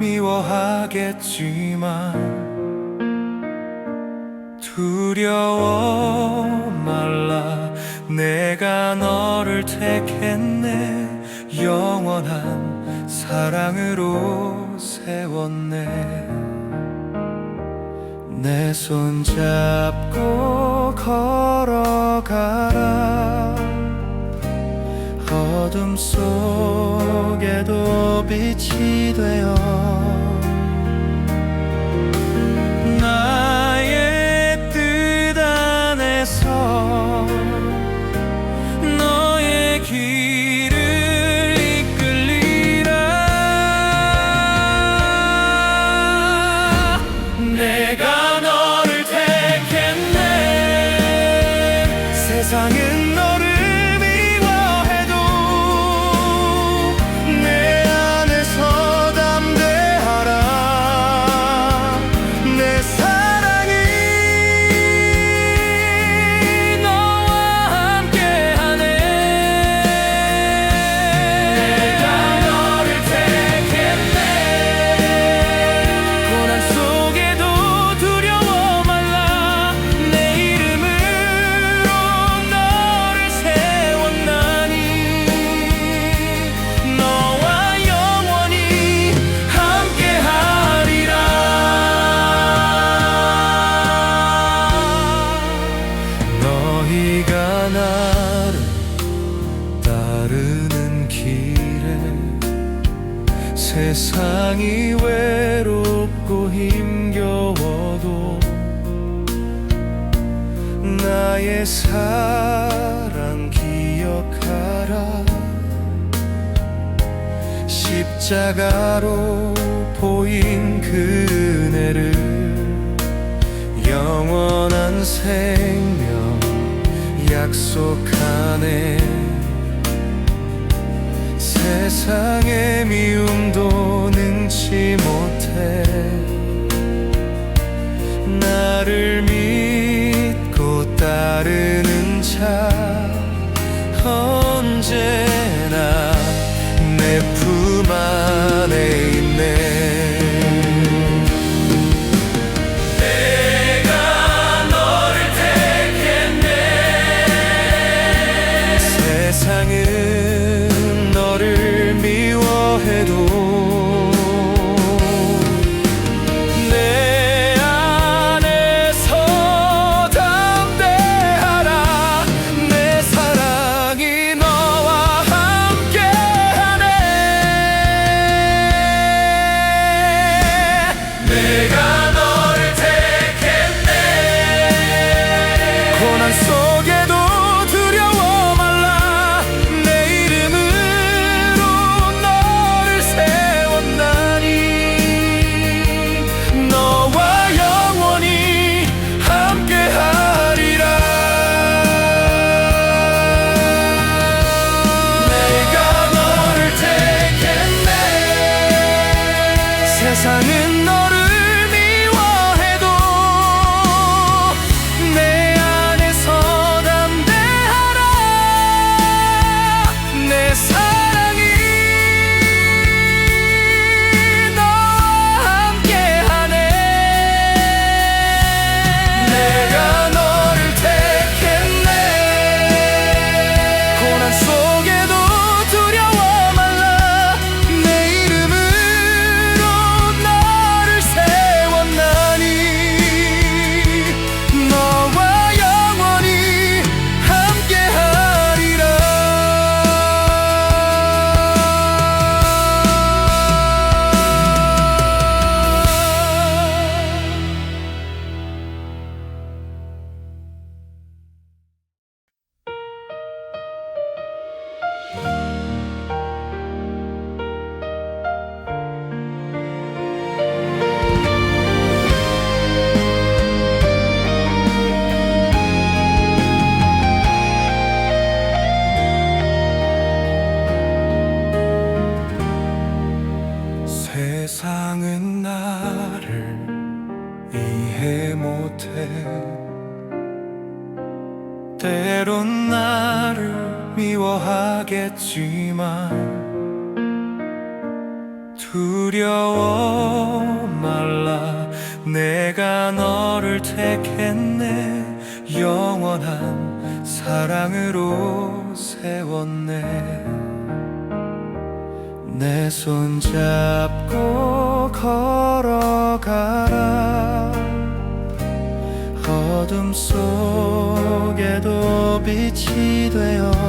미워하겠지만 두려워 말라. 내가 너를 택했네. 영원한 사랑으로 세웠네. 내 손 잡고 걸어가라. 어둠 속에도 빛이 되어 네가 나를 따르는 길에 세상이 외롭고 힘겨워도 나의 사랑 기억하라. 십자가로 보인 그네를 영원한 생명 약속하네. 세상의 미움도 가겠지만 두려워 말라. 내가 너를 택했네. 영원한 사랑으로 세웠네. 내 손 잡고 걸어가라. 어둠 속에도 빛이 되어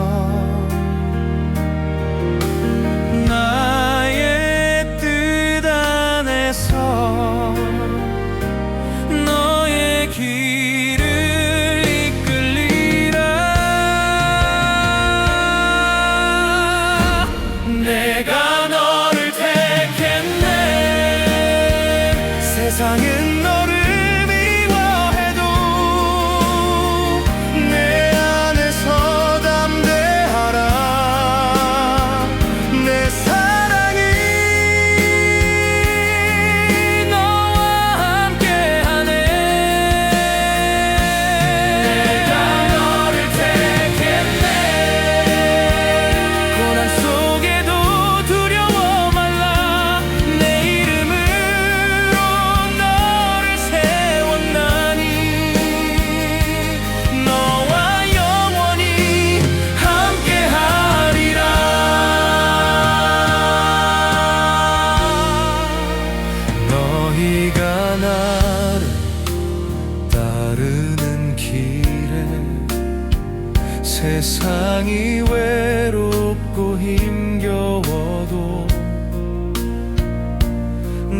세상이 외롭고 힘겨워도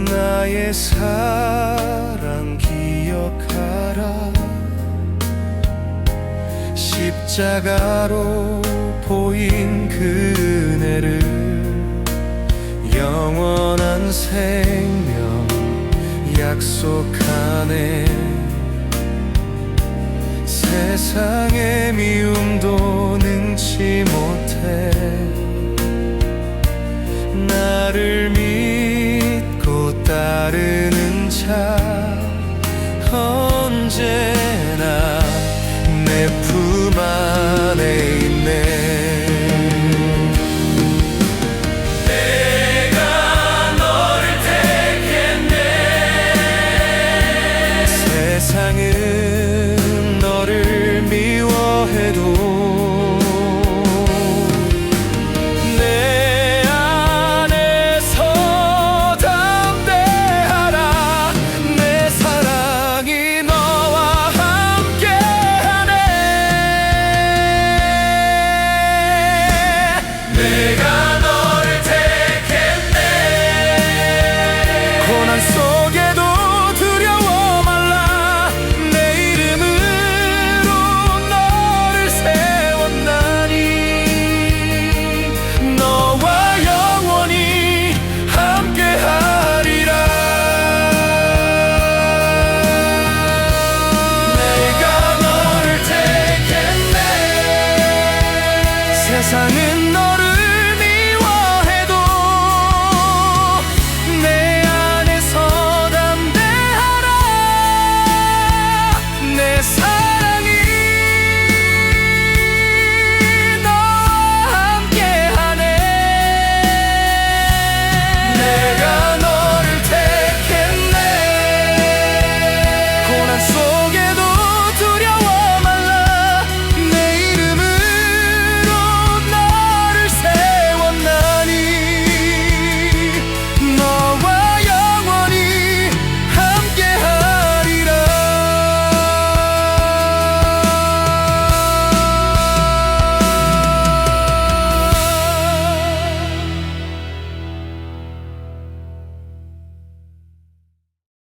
나의 사랑 기억하라. 십자가로 보인 그네를 영원한 생명 약속하네 세상의 미움도 능 세상을